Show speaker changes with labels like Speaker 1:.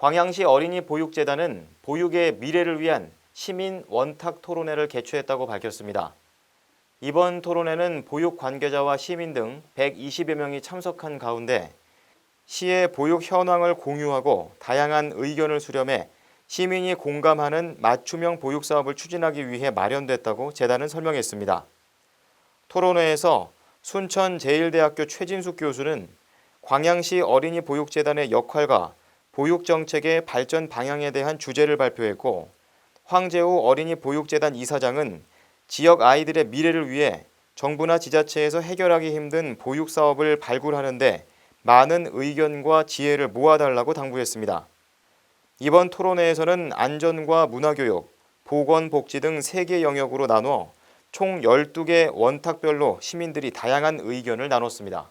Speaker 1: 광양시 어린이 보육재단은 보육의 미래를 위한 시민 원탁 토론회를 개최했다고 밝혔습니다. 이번 토론회는 보육 관계자와 시민 등 120여 명이 참석한 가운데 시의 보육 현황을 공유하고 다양한 의견을 수렴해 시민이 공감하는 맞춤형 보육 사업을 추진하기 위해 마련됐다고 재단은 설명했습니다. 토론회에서 순천제일대학교 최진숙 교수는 광양시 어린이 보육재단의 역할과 보육 정책의 발전 방향에 대한 주제를 발표했고 황재우 어린이 보육재단 이사장은 지역 아이들의 미래를 위해 정부나 지자체에서 해결하기 힘든 보육 사업을 발굴하는데 많은 의견과 지혜를 모아달라고 당부했습니다. 이번 토론회에서는 안전과 문화교육, 보건복지 등 3개 영역으로 나눠 총 12개 원탁별로 시민들이 다양한 의견을 나눴습니다.